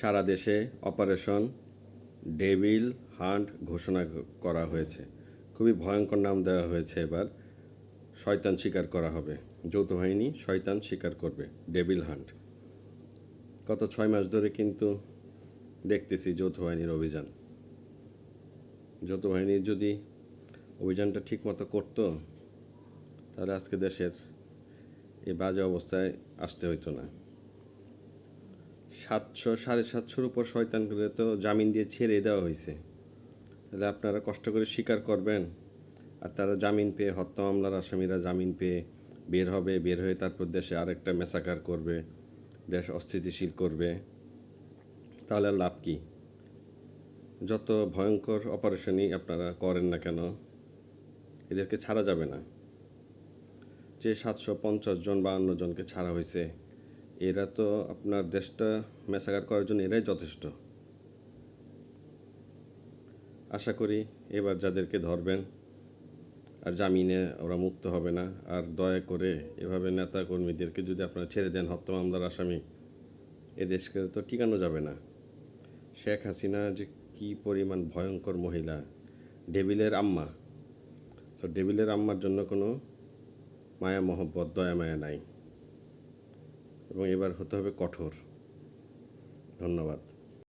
সারা দেশে operation devil hunt ঘোষণা করা হয়েছে। খুবই ভয়ঙ্কর নাম দেওয়া হয়েছে এবার। শয়তান শিকার করা হবে। যৌথ বাহিনী শয়তান শিকার করবে ডেভিল হান্ট। গত ছয় মাস ধরে কিন্তু দেখতেছি যৌথ বাহিনীর অভিযান। যৌথ বাহিনীর যদি অভিযানটা ঠিকমতো করতো, তাহলে আজকে দেশের এই বাজে অবস্থায় আসতে হইতো না। সাতশো, সাড়ে সাতশোর উপর শয়তানগুলো তো জামিন দিয়ে ছেড়ে দেওয়া হয়েছে। তাহলে আপনারা কষ্ট করে স্বীকার করবেন আর তারা জামিন পেয়ে, হত্যা মামলার আসামিরা জামিন পেয়ে বের হবে, বের হয়ে তারপর দেশে আরেকটা মেসাকার করবে, দেশ অস্থিতিশীল করবে। তাহলে লাভ কী? যত ভয়ঙ্কর অপারেশনই আপনারা করেন না কেন, এদেরকে ছাড়া যাবে না। যে সাতশো পঞ্চাশ জন বা অন্য জনকে ছাড়া হয়েছে এরা তো আপনার দেশটা মেসাকার করার জন্য এরাই যথেষ্ট। আশা করি এবার যাদেরকে ধরবেন, আর জামিনে ওরা মুক্ত হবে না, আর দয়া করে এভাবে নেতা কর্মীদেরকে যদি আপনারা ছেড়ে দেন হত্যা মামলার আসামি, এ দেশকে তো টিকানো যাবে না। শেখ হাসিনা যে কী পরিমাণ ভয়ঙ্কর মহিলা, ডেভিলের আম্মা। তো ডেভিলের আম্মার জন্য কোনো মায়া মহব্বত দয়া মায়া নাই। এবং এবার হতে হবে কঠোর। ধন্যবাদ।